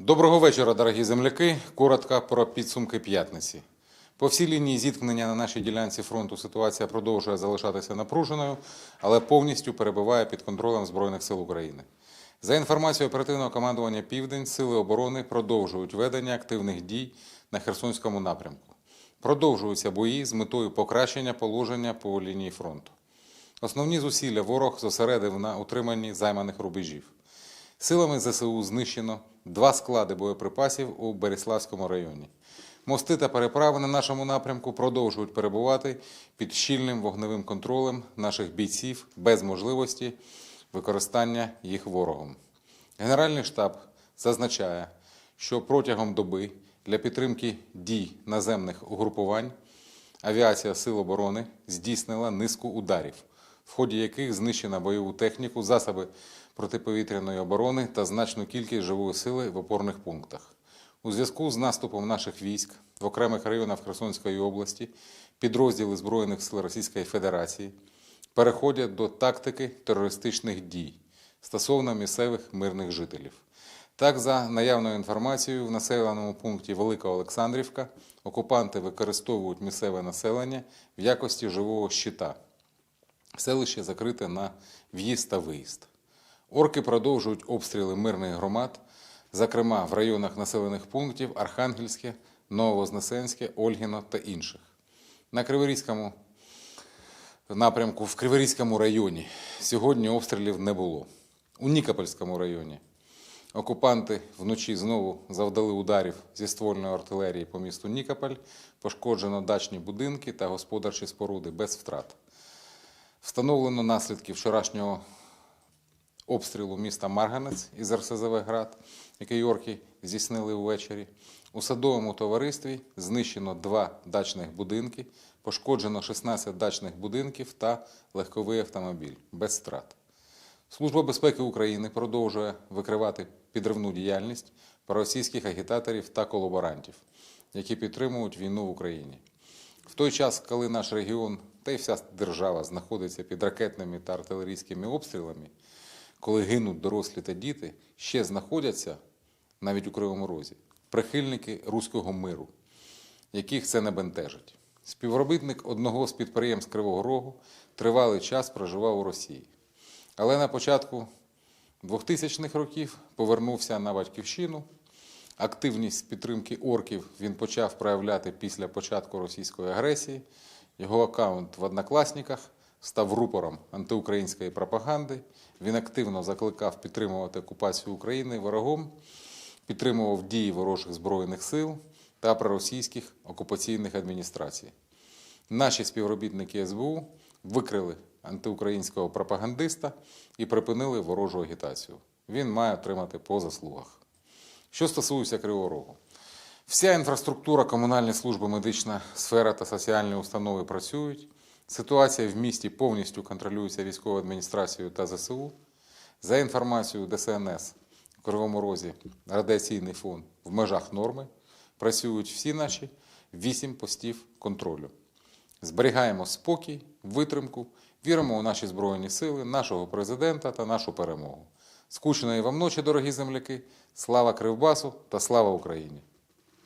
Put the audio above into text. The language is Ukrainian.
Доброго вечора, дорогі земляки. Коротко про підсумки п'ятниці. По всій лінії зіткнення на нашій ділянці фронту ситуація продовжує залишатися напруженою, але повністю перебуває під контролем Збройних сил України. За інформацією оперативного командування Південь, сили оборони продовжують ведення активних дій на Херсонському напрямку. Продовжуються бої з метою покращення положення по лінії фронту. Основні зусилля ворог зосередив на утриманні займаних рубежів. Силами ЗСУ знищено два склади боєприпасів у Береславському районі. Мости та переправи на нашому напрямку продовжують перебувати під щільним вогневим контролем наших бійців без можливості використання їх ворогом. Генеральний штаб зазначає, що протягом доби для підтримки дій наземних угрупувань авіація Сил оборони здійснила низку ударів, в ході яких знищено бойову техніку, засоби протиповітряної оборони та значну кількість живої сили в опорних пунктах. У зв'язку з наступом наших військ в окремих районах Херсонської області підрозділи Збройних сил Російської Федерації переходять до тактики терористичних дій стосовно місцевих мирних жителів. Так, за наявною інформацією, в населеному пункті Велика Олександрівка окупанти використовують місцеве населення в якості живого щита. Селище закрите на в'їзд та виїзд. Орки продовжують обстріли мирних громад, зокрема в районах населених пунктів Архангельське, Нововознесенське, Ольгіно та інших. На Криворізькому напрямку в Криворізькому районі сьогодні обстрілів не було. У Нікопольському районі окупанти вночі знову завдали ударів зі ствольної артилерії по місту Нікополь, пошкоджено дачні будинки та господарчі споруди без втрат. Встановлено наслідки вчорашнього обстрілу міста Марганець із РСЗВ «Град», який орки здійснили ввечері. У садовому товаристві знищено два дачних будинки, пошкоджено 16 дачних будинків та легковий автомобіль без втрат. Служба безпеки України продовжує викривати підривну діяльність проросійських агітаторів та колаборантів, які підтримують війну в Україні. В той час, коли наш регіон та й вся держава знаходиться під ракетними та артилерійськими обстрілами, коли гинуть дорослі та діти, ще знаходяться навіть у Кривому Розі прихильники руського миру, яких це не бентежить. Співробітник одного з підприємств Кривого Рогу тривалий час проживав у Росії. Але на початку 2000-х років повернувся на батьківщину. Активність підтримки орків він почав проявляти після початку російської агресії. Його аккаунт в Однокласніках став рупором антиукраїнської пропаганди. Він активно закликав підтримувати окупацію України ворогом, підтримував дії ворожих збройних сил та проросійських окупаційних адміністрацій. Наші співробітники СБУ викрили антиукраїнського пропагандиста і припинили ворожу агітацію. Він має отримати по заслугах. Що стосується Кривого Рогу, вся інфраструктура, комунальні служби, медична сфера та соціальні установи працюють. Ситуація в місті повністю контролюється військовою адміністрацією та ЗСУ. За інформацією ДСНС в Кривому Розі радіаційний фон в межах норми. Працюють всі наші вісім постів контролю. Зберігаємо спокій, витримку, віримо у наші Збройні сили, нашого президента та нашу перемогу. Скучної вам ночі, дорогі земляки! Слава Кривбасу та слава Україні!